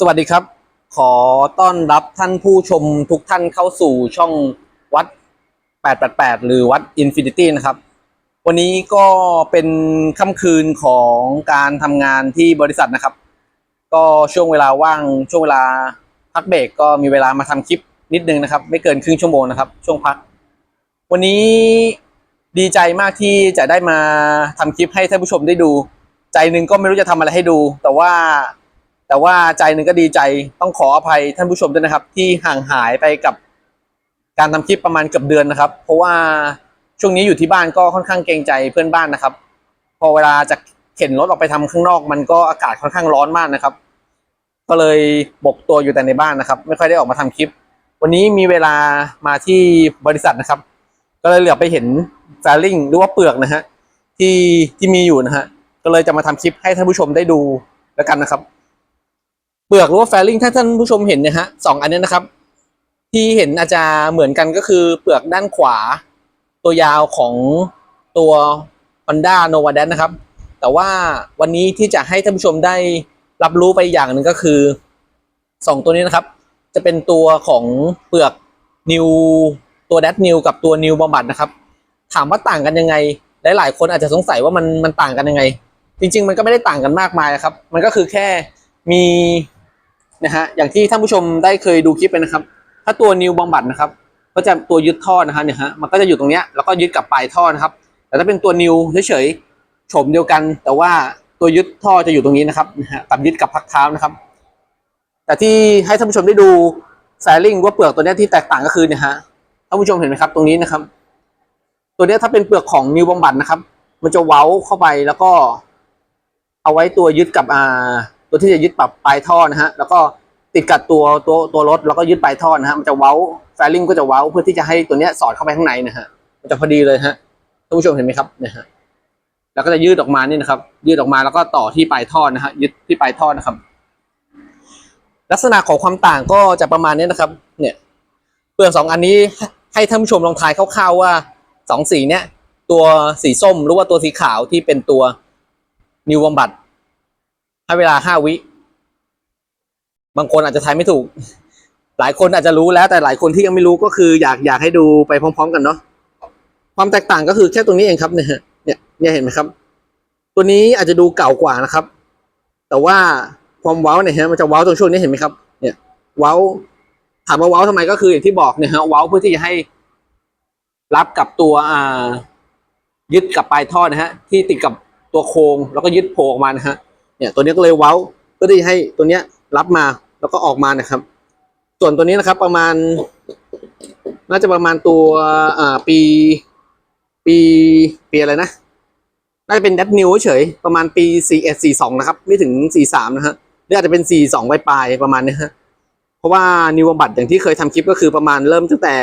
สวัสดีครับ ขอต้อนรับท่านผู้ชมทุกท่านเข้าสู่ช่องวัด 888 หรือวัด Infinity นะครับ วันนี้ก็เป็นค่ำคืนของการทำงานที่บริษัทนะครับ ก็ช่วงเวลาว่างช่วงเวลาพักเบรกก็มีเวลามาทำคลิปนิดนึงนะครับ ไม่เกินครึ่งชั่วโมงนะครับ ช่วงพัก วันนี้ดีใจมากที่จะได้มาทำคลิปให้ท่านผู้ชมได้ดู ใจหนึ่งก็ไม่รู้จะทำอะไรให้ดู แต่ว่า แต่ว่าใจหนึ่งก็ดีใจต้องขออภัยท่านผู้ชมด้วยนะครับ ที่ห่างหายไปกับการทำคลิปประมาณเกือบเดือนนะครับ เพราะว่าช่วงนี้อยู่ที่บ้านก็ค่อนข้างเกรงใจเพื่อนบ้านนะครับ พอเวลาจะเข็นรถออกไปทำข้างนอก มันก็อากาศค่อนข้างร้อนมากนะครับ ก็เลยบกตัวอยู่แต่ในบ้านนะครับ ไม่ค่อยได้ออกมาทำคลิป วันนี้มีเวลามาที่บริษัทนะครับ ก็เลยเหลือไปเห็นแฟลิงหรือว่าเปลือกนะฮะที่ที่มีอยู่นะฮะก็เลยจะมาทำคลิปให้ท่านผู้ชมได้ดูแล้วกันนะครับ เปลือกหรือว่าแฟลิงถ้าท่านผู้ชมเห็นนี่ยฮะสองอันนี้นะครับ ที่เห็นอาจจะเหมือนกันก็คือเปลือกด้านขวา ตัวยาวของตัว Honda Nova d a n นะครับ แต่ว่าวันนี้ที่จะให้ท่านผู้ชมได้รับรู้ไปอย่างหนึ่งก็คือสองตัวนี้นะครับ จะเป็นตัวของเปลือกนิวตัว d a t New กับตัว New บำบัดนะครับ ถามว่าต่างกันยังไง หลายๆ คนอาจจะสงสัยว่ามันมันต่างกันยังไง จริง ๆ มันก็ไม่ได้ต่างกันมากมายนะครับ มันก็คือแค่มี นะฮะอย่างที่ท่านผู้ชมได้เคยดูคลิปไปนะครับ ถ้าตัวนิวบำบัดนะครับก็จะตัวยึดท่อนะฮะเนี่ยฮะมันก็จะอยู่ตรงเนี้ยแล้วก็ยึดกับปลายท่อนะครับ แต่ถ้าเป็นตัวนิวเฉยๆโฉมเดียวกัน แต่ว่าตัวยึดท่อจะอยู่ตรงนี้นะครับนะฮะกับยึดกับพักเท้านะครับ แต่ที่ให้ท่านผู้ชมได้ดูแฟลิงว่าเปลือกตัวนี้ที่แตกต่างก็คือเนี่ยฮะท่านผู้ชมเห็นไหมครับ ตรงนี้นะครับ ตัวนี้ถ้าเป็นเปลือกของนิวบำบัดนะครับ มันจะเว้าเข้าไปแล้วก็ เอาไว้ตัวยึดกับอ่า ตัวที่จะยึดปรับปลายท่อนะฮะแล้วก็ติดกับตัวตัวตัวรถแล้วก็ยึดปลายท่อนะฮะมันจะเว้าแฟลิงก็จะเว้าเพื่อที่จะให้ตัวเนี้ยสอดเข้าไปข้างในนะฮะมันจะพอดีเลยฮะท่านผู้ชมเห็นไหมครับเนี่ยฮะแล้วก็จะยืดออกมานี่นะครับ ยืดออกมาแล้วก็ต่อที่ปลายท่อนะฮะยึดที่ปลายท่อนะครับ ลักษณะของความต่างก็จะประมาณนี้นะครับ เนี่ยเปลือกสองอันนี้ให้ท่านผู้ชมลองทายคร่าวๆว่าสองสีเนี้ยตัวสีส้มหรือว่าตัวสีขาวที่เป็นตัวนิวบำบัด ให้เวลาห้าวิ บางคนอาจจะทายไม่ถูก หลายคนอาจจะรู้แล้วแต่หลายคนที่ยังไม่รู้ก็คืออยากอยากให้ดูไปพร้อม ๆ กันเนาะความแตกต่างก็คือแค่ตรงนี้เองครับเนี่ยเนี่ยเนี่ยเห็นไหมครับ ตัวนี้อาจจะดูเก่ากว่านะครับ แต่ว่าความว้าเนี่ยฮะมันจะว้าตรงช่วงนี้เห็นไหมครับ เนี่ยว้าถามว่าว้าทำไมก็คืออย่างที่บอกเนี่ยฮะว้าเพื่อที่จะให้รับกับตัวอ่ายึดกับปลายท่อนะฮะที่ติดกับตัวโครงแล้วก็ยึดโผล่ออกมานะฮะ เนี่ยตัวนี้ก็เลยเว้าเพื่อที่ให้ตัวเนี้ยรับมาแล้วก็ออกมานะครับ ส่วนตัวนี้นะครับประมาณ น่าจะประมาณตัวอ่าปี ปีปีอะไรนะน่าจะเป็นดัตนิวเฉยประมาณปี 4 1 4 2 นะครับ ไม่ถึง 43 นะฮะหรืออาจจะเป็น 42ปลายๆประมาณนี้ฮะเพราะว่านิวบัตอย่างที่เคยทำคลิปก็คือประมาณเริ่มตั้งแต่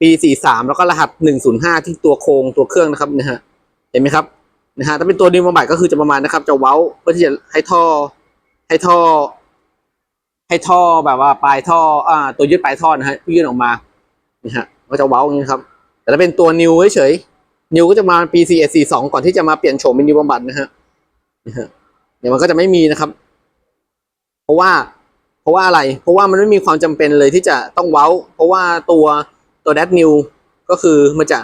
ปี 43 แล้วก็รหัส 105 ที่ตัวโครงตัวเครื่องนะครับนะฮะเห็นไหมครับ นะฮะถ้าเป็นตัวนิวบัตก็คือจะประมาณนะครับ จะเว้าเพื่อที่จะให้ท่อ ให้ท่อ ให้ท่อแบบว่าปลายท่ออ่าตัวยืดปลายท่อนะฮะยื่นออกมานะฮะก็จะเว้าอย่างนี้ครับ แต่ถ้าเป็นตัวนิวเฉยนิวก็จะมาปี4 4 2 ก่อนที่จะมาเปลี่ยนโฉมเป็นนิวบำบัดนะฮะนะฮะเดี๋ยวมันก็จะไม่มีนะครับ เพราะว่า เพราะว่าอะไร เพราะว่ามันไม่มีความจำเป็นเลยที่จะต้องเว้า เพราะว่าตัวตัวดัตนิวก็คือมันจะ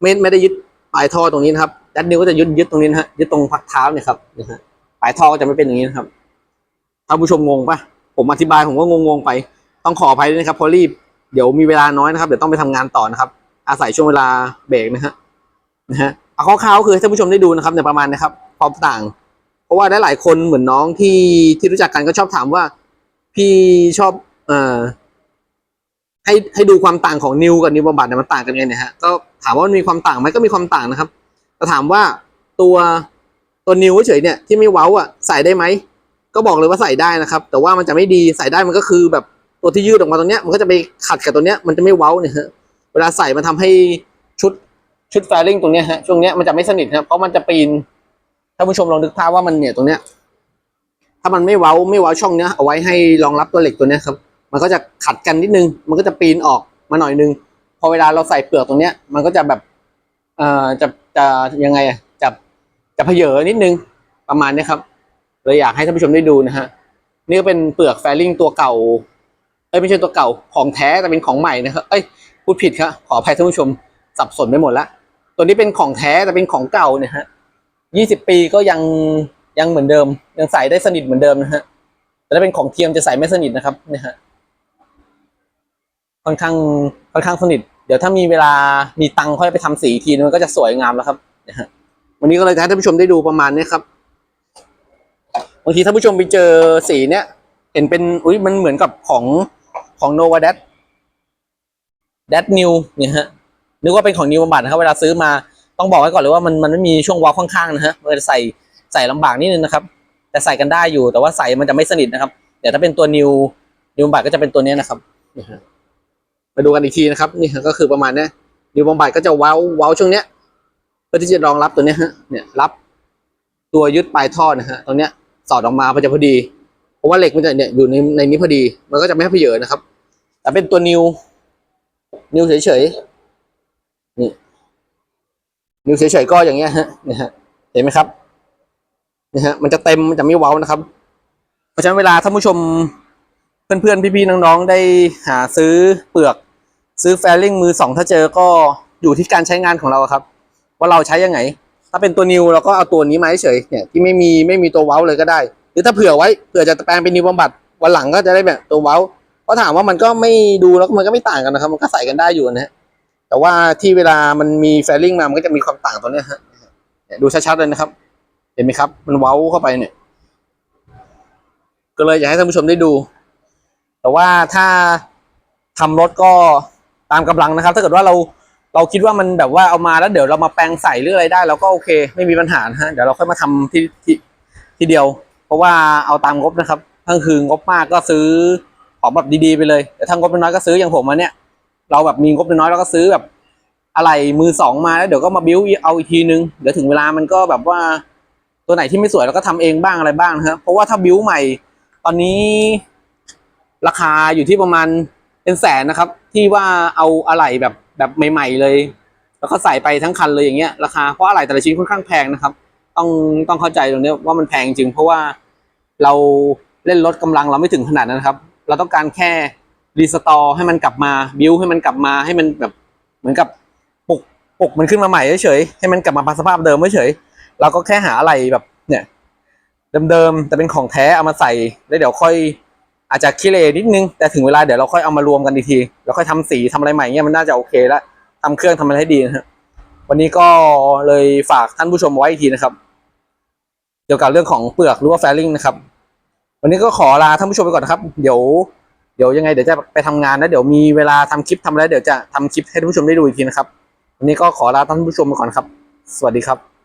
ไม่ไม่ได้ยึดปลายท่อตรงนี้นะครับ ดัตนิวก็จะยึดยึดตรงนี้นะฮะยึดตรงพักเท้าเนี่ยครับนะฮะปลายท่อก็จะไม่เป็นอย่างนี้นะครับท่านผู้ชมงงปะผมอธิบายผมก็งงๆไป ต้องขออภัยด้วยนะครับเพราะรีบเดี๋ยวมีเวลาน้อยนะครับ เดี๋ยวต้องไปทำงานต่อนะครับ อาศัยช่วงเวลาเบรกนะฮะนะฮะเอาคร่าวๆคือให้ท่านผู้ชมได้ดูนะครับในประมาณนะครับความต่าง เพราะว่าหลายๆคนเหมือนน้องที่ที่รู้จักกันก็ชอบถามว่า พี่ชอบเอ่อให้ให้ดูความต่างของนิวกับนิวบำบัดเนี่ยมันต่างกันไงเนี่ยฮะก็ถามว่ามันมีความต่างไหมก็มีความต่างนะครับ แต่ถามว่าตัวตัวนิ้วเฉยเนี่ยที่ไม่เว้าอะใส่ได้ไหมก็บอกเลยว่าใส่ได้นะครับ แต่ว่ามันจะไม่ดีใส่ได้มันก็คือแบบตัวที่ยืดออกมาตรงเนี้ยมันก็จะไปขัดกับตัวเนี้ยมันจะไม่เว้าเนี่ยฮะเวลาใส่มันทำให้ชุดชุดแฟลิงตรงเนี้ยฮะช่วงเนี้ยมันจะไม่สนิทครับเพราะมันจะปีนถ้าผู้ชมลองนึกภาพว่ามันเนี่ยตรงเนี้ยถ้ามันไม่เว้าไม่เว้าช่องเนี้ยเอาไว้ให้รองรับตัวเหล็กตัวเนี้ยครับ มันก็จะขัดกันนิดนึง มันก็จะปีนออกมาหน่อยนึงพอเวลาเราใส่เปลือกตรงเนี้ยมันก็จะแบบ เอ่อจะจะยังไงอะจะจะเพเยอนิดนึงประมาณนี้ครับเลยอยากให้ท่านผู้ชมได้ดูนะฮะนี่ก็เป็นเปลือกแฟลิงตัวเก่าเอ้ยไม่ใช่ตัวเก่าของแท้แต่เป็นของใหม่นะครับเอ้ยพูดผิดครับขออภัยท่านผู้ชมสับสนไปหมดละตัวนี้เป็นของแท้แต่เป็นของเก่าเนี่ยฮะยี่สิบปีก็ยังยังเหมือนเดิม ยังใส่ได้สนิทเหมือนเดิมนะฮะแต่ถ้าเป็นของเทียมจะใส่ไม่สนิทนะครับเนี่ยฮะค่อนข้างค่อนข้างสนิท เดี๋ยวถ้ามีเวลามีตังค่อยไปทำสีทีนึงมันก็จะสวยงามแล้วครับวันนี้ก็เลยให้ท่านผู้ชมได้ดูประมาณนี้ครับบางทีท่านผู้ชมไปเจอสีเนี้ยเห็นเป็นอุ้ยมันเหมือนกับของของโนวาเดตเดตนิวเนี่ยฮะนึกว่าเป็นของนิวบำบัดนะครับ เวลาซื้อมาต้องบอกไว้ก่อนเลยว่ามันมันไม่มีช่วงวาล์ข้างๆนะฮะมันจะใส่ใส่ลำบากนิดนึงนะครับ แต่ใส่กันได้อยู่แต่ว่าใส่มันจะไม่สนิทนะครับเดี๋ยวถ้าเป็นตัวนิวนิวบำบัดก็จะเป็นตัวนี้นะครับนี่ฮะ มาดูกันอีกทีนะครับ นี่ก็คือประมาณนี้ยนิวบำบัดก็จะเว้าเว้าช่วงเนี้ยเพื่อที่จะรองรับตัวเนี้ยฮะเนี่ยรับตัวยึดปลายท่อนะฮะตรงเนี้ยสอดออกมาพอจะพอดีเพราะว่าเหล็กมันจะเนี่ยอยู่ในในนี้พอดี มันก็จะไม่ให้เพเยอะนะครับ แต่เป็นตัวนิว นิวเฉยๆนี่นิวเฉยๆก็อย่างเงี้ยฮะเนี่ยฮะเห็นไหมครับนี่ฮะมันจะเต็มมันจะไม่เว้านะครับ เพราะฉะนั้นเวลาท่านผู้ชมเพื่อนๆพี่ๆน้องๆได้หาซื้อเปลือก ซื้อแฟลลิ่งมือสองถ้าเจอก็อยู่ที่การใช้งานของเราครับ ว่าเราใช้ยังไง ถ้าเป็นตัวนิวเราก็เอาตัวนี้มาเฉยเนี่ยที่ไม่มีไม่มีตัวเว้าเลยก็ได้ หรือถ้าเผื่อไว้เผื่อจะแปลงเป็นนิวบำบัดวันหลังก็จะได้แบบตัวเว้าเพราะถามว่ามันก็ไม่ดูแล้วมันก็ไม่ต่างกันนะครับ มันก็ใส่กันได้อยู่นะฮะแต่ว่าที่เวลามันมีแฟลลิ่งมามันก็จะมีความต่างตัวเนี้ยฮะดูชัดๆเลยนะครับ เห็นไหมครับ มันเว้าเข้าไปเนี่ย ก็เลยอยากให้ท่านผู้ชมได้ดู แต่ว่าถ้าทำรถก็ ตามกำลังนะครับ ถ้าเกิดว่าเราเราคิดว่ามันแบบว่าเอามาแล้วเดี๋ยวเรามาแปลงใส่หรืออะไรได้เราก็โอเค ไม่มีปัญหาฮะเดี๋ยวเราค่อยมาทำที่ที่ทีเดียว เพราะว่าเอาตามงบนะครับถ้าคืองบมากก็ซื้อของแบบดีๆไปเลยแต่ถ้างบน้อยก็ซื้ออย่างผมมาเนี่ย เราแบบมีงบน้อยเราก็ซื้อแบบอะไรมือสองมาแล้วเดี๋ยวก็มาบิ้วเอาอีกทีนึงเดี๋ยวถึงเวลามันก็แบบว่าตัวไหนที่ไม่สวยเราก็ทำเองบ้างอะไรบ้างนะครับเพราะว่าถ้าบิ้วใหม่ ตอนนี้ราคาอยู่ที่ประมาณเป็นแสนนะครับ ที่ว่าเอาอะไหล่แบบแบบใหม่ๆเลย แล้วก็ใส่ไปทั้งคันเลยอย่างเงี้ยราคาเพราะอะไหล่แต่ละชิ้นค่อนข้างแพงนะครับ ต้องต้องเข้าใจตรงนี้ว่ามันแพงจริงเพราะว่าเราเล่นรถกำลังเราไม่ถึงขนาดนั้นครับ เราต้องการแค่รีสตอร์ให้มันกลับมาบิวให้มันกลับมาให้มันแบบเหมือนกับปลุกปลุกมันขึ้นมาใหม่เฉยๆให้มันกลับมาสภาพเดิมเฉยๆเราก็แค่หาอะไรแบบเนี่ยเดิมๆแต่เป็นของแท้เอามาใส่แล้วเดี๋ยวค่อย อาจจะคิเลนิดนึง แต่ถึงเวลาเดี๋ยวเราค่อยเอามารวมกันอีกทีแล้วค่อยทำสีทำอะไรใหม่เงี้ยมันน่าจะโอเคแล้วทำเครื่องทำอะไรให้ดีนะฮะวันนี้ก็เลยฝากท่านผู้ชมไว้อีกทีนะครับ เกี่ยวกับเรื่องของเปลือกหรือว่าแฟลิงนะครับ วันนี้ก็ขอลาท่านผู้ชมไปก่อนนะครับ เดี๋ยวเดี๋ยวยังไงเดี๋ยวจะไปทำงานแล้วเดี๋ยวมีเวลาทำคลิปทำอะไรเดี๋ยวจะทำคลิปให้ท่านผู้ชมได้ดูอีกทีนะครับ วันนี้ก็ขอลาท่านผู้ชมไปก่อนครับ สวัสดีครับ